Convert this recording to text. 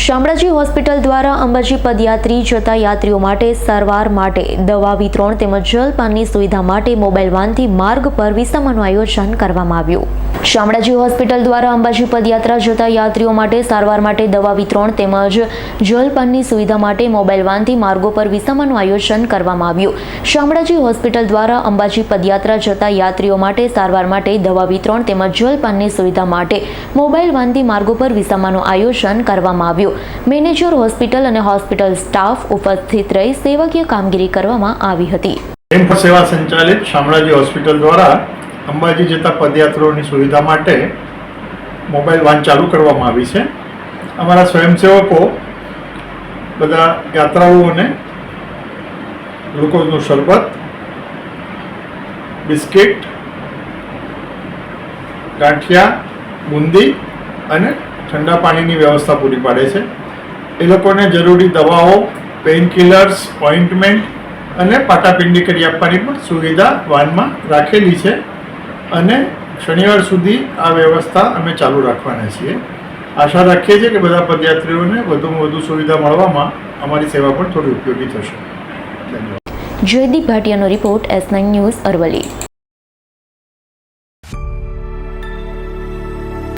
Shamlaji hospital દ્વારા અંબાજી પદયાત્રી જતા યાત્રીઓ માટે સારવાર માટે દવા વિતરણ તેમજ જલપાનની સુવિધા માટે મોબાઈલ વાનથી માર્ગ પર વિસામાનું આયોજન કરવામાં આવ્યું. શામળાજી હોસ્પિટલ દ્વારા અંબાજી પદયાત્રા જતા યાત્રીઓ માટે સારવાર માટે દવા વિતરણ તેમજ જલપાનની સુવિધા માટે મોબાઈલ વાનથી માર્ગો પર વિસામાનું આયોજન કરવામાં આવ્યું. શામળાજી હોસ્પિટલ દ્વારા અંબાજી પદયાત્રા જતા યાત્રીઓ માટે સારવાર માટે દવા વિતરણ તેમજ જલપાનની સુવિધા માટે મોબાઈલ વાનથી માર્ગો પર વિસામાનું આયોજન કરવામાં આવ્યું. મેનેજર, હોસ્પિટલ અને હોસ્પિટલ સ્ટાફ ઉપસ્થિત રહી સેવાકીય કામગીરી કરવામાં આવી હતી. સેવા સંચાલિત શામળાજી હોસ્પિટલ દ્વારા અંબાજી જતા પદયાત્રીઓની સુવિધા માટે મોબાઈલ વાન ચાલુ કરવામાં આવી છે. અમારા સ્વયંસેવકો બધા યાત્રાળુઓને ગ્લુકોઝનું શરબત, બિસ્કિટ, ગાંઠિયા, બુંદી અને ઠંડા પાણીની વ્યવસ્થા પૂરી પાડે છે. એ લોકોને જરૂરી દવાઓ પેઇનકિલર્સ ઓઇન્ટમેન્ટ અને પાટાપિંડી કરી આપવાની પણ સુવિધા વાનમાં રાખેલી છે. અને શનિવાર સુધી આ વ્યવસ્થા અમે ચાલુ રાખવાના છીએ. આશા રાખીએ છીએ કે બધા પદયાત્રીઓને વધુમાં વધુ સુવિધા મળવામાં અમારી સેવા પણ થોડી ઉપયોગી થશે. ધન્યવાદ. Jaydeep ભાટિયાનો report S nine news Aravalli.